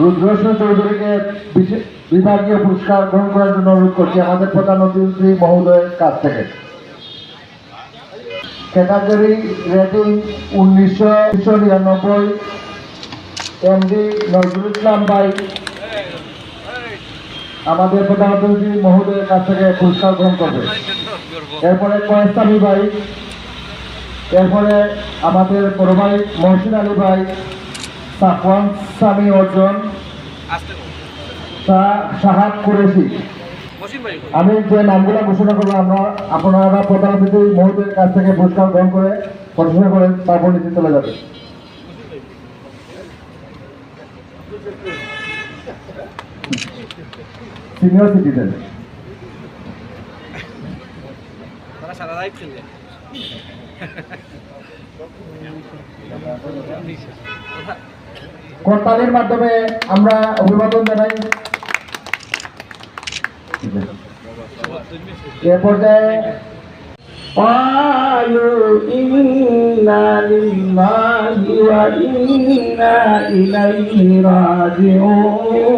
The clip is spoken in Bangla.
রুদ্রশ্রী চৌধুরীকে বিভাগীয় পুরস্কার গ্রহণ করার জন্য অনুরোধ করছি আমাদের প্রধান অতিথি মহোদয়ের কাছ থেকে। ক্যাটাগরি রেটিং উনিশশো নিরানব্বই, এমডি নজরুল ইসলাম ভাই। আমাদের প্রধান অতিথি মহোদয়ের কাছ থেকে পুরস্কার গ্রহণ করবে। এরপরে কয়েস্তামি ভাই। এরপরে আমাদের বড় ভাই মহসিন আলী ভাই, সাফওয়ান সামি অর্জন সাহাদ কুরেশি। আমি যে নামগুলো ঘোষণা করব আমরা আপনারা প্রধান অতিথি মহোদয়ের কাছ থেকে পুরস্কার গ্রহণ করে প্রশংসা করে তারপর নিচে চলে যাবে। সিনিয়র সিটিজেন সারা খেলে করতালির মাধ্যমে আমরা অভিবাদন জানাই এ পর্যায়ে قالوا إنا لله وإنا إليه راجعون